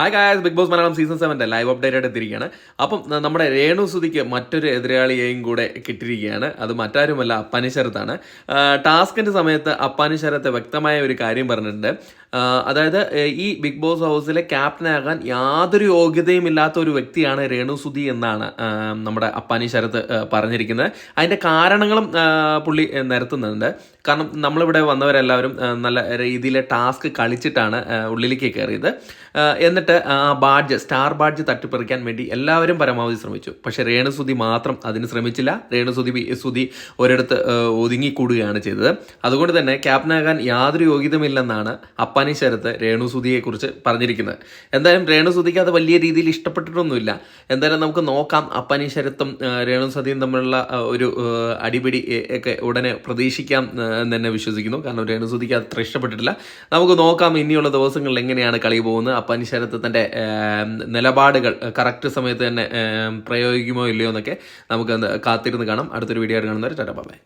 Hi guys Bigg Boss Malayalam season സെവന്റെ live update ആയിട്ട് എത്തിയിരിക്കുകയാണ്. അപ്പം നമ്മുടെ രേണു സുതിക്ക് മറ്റൊരു എതിരാളിയെയും കൂടെ കിട്ടിയിരിക്കുകയാണ്. അത് മറ്റാരുമല്ല അപ്പാനി ശരത്താണ്. ടാസ്കിന്റെ സമയത്ത് അപ്പാനി ശരത്ത് വ്യക്തമായ ഒരു കാര്യം പറഞ്ഞിട്ടുണ്ട്. അതായത് ഈ ബിഗ് ബോസ് ഹൗസിലെ ക്യാപ്റ്റനാകാൻ യാതൊരു യോഗ്യതയും ഇല്ലാത്ത ഒരു വ്യക്തിയാണ് രേണു സുധി എന്നാണ് നമ്മുടെ അപ്പാനി ശരത്ത് പറഞ്ഞിരിക്കുന്നത്. അതിന്റെ കാരണങ്ങളും പുള്ളി നിരത്തുന്നുണ്ട്. കാരണം നമ്മളിവിടെ വന്നവരെല്ലാവരും നല്ല രീതിയിലെ ടാസ്ക് കളിച്ചിട്ടാണ് ഉള്ളിലേക്ക് കയറിയത്. ആ, എന്നിട്ട് ആ ബാഡ്ജ് സ്റ്റാർ ബാഡ്ജ് തട്ടിപ്പറിക്കാൻ വേണ്ടി എല്ലാവരും പരമാവധി ശ്രമിച്ചു. പക്ഷേ രേണുസുതി മാത്രം അതിന് ശ്രമിച്ചില്ല. രേണുസുതി സുതി ഒരിടത്ത് ഒതുങ്ങിക്കൂടുകയാണ് ചെയ്തത്. അതുകൊണ്ട് തന്നെ ക്യാപ്റ്റനാകാൻ യാതൊരു യോഗ്യതയുമില്ലെന്നാണ് അപ്പാനി ശരത്ത് രേണുസുതിയെക്കുറിച്ച് പറഞ്ഞിരിക്കുന്നത്. എന്തായാലും രേണുസുതിക്ക് അത് വലിയ രീതിയിൽ ഇഷ്ടപ്പെട്ടിട്ടൊന്നുമില്ല. എന്തായാലും നമുക്ക് നോക്കാം. അപ്പാനി ശരത്തും രേണുസുതിയും തമ്മിലുള്ള ഒരു അടിപിടി ഒക്കെ ഉടനെ പ്രതീക്ഷിക്കാം എന്ന് തന്നെ വിശ്വസിക്കുന്നു. കാരണം രേണുസുതിക്ക് അത്ര ഇഷ്ടപ്പെട്ടിട്ടില്ല. നമുക്ക് നോക്കാം ഇനിയുള്ള ദിവസങ്ങളിൽ എങ്ങനെയാണ് കളി പോകുന്നത്. അപ്പാനി ശരത്ത് തന്റെ നിലപാടുകൾ കറക്റ്റ് സമയത്ത് തന്നെ പ്രയോഗിക്കുമോ ഇല്ലയോ എന്നൊക്കെ നമുക്ക് കാത്തിരുന്ന് കാണാം. അടുത്തൊരു വീഡിയോ ആയിട്ട് കാണുന്നവർ ടാറ്റാ ബൈ.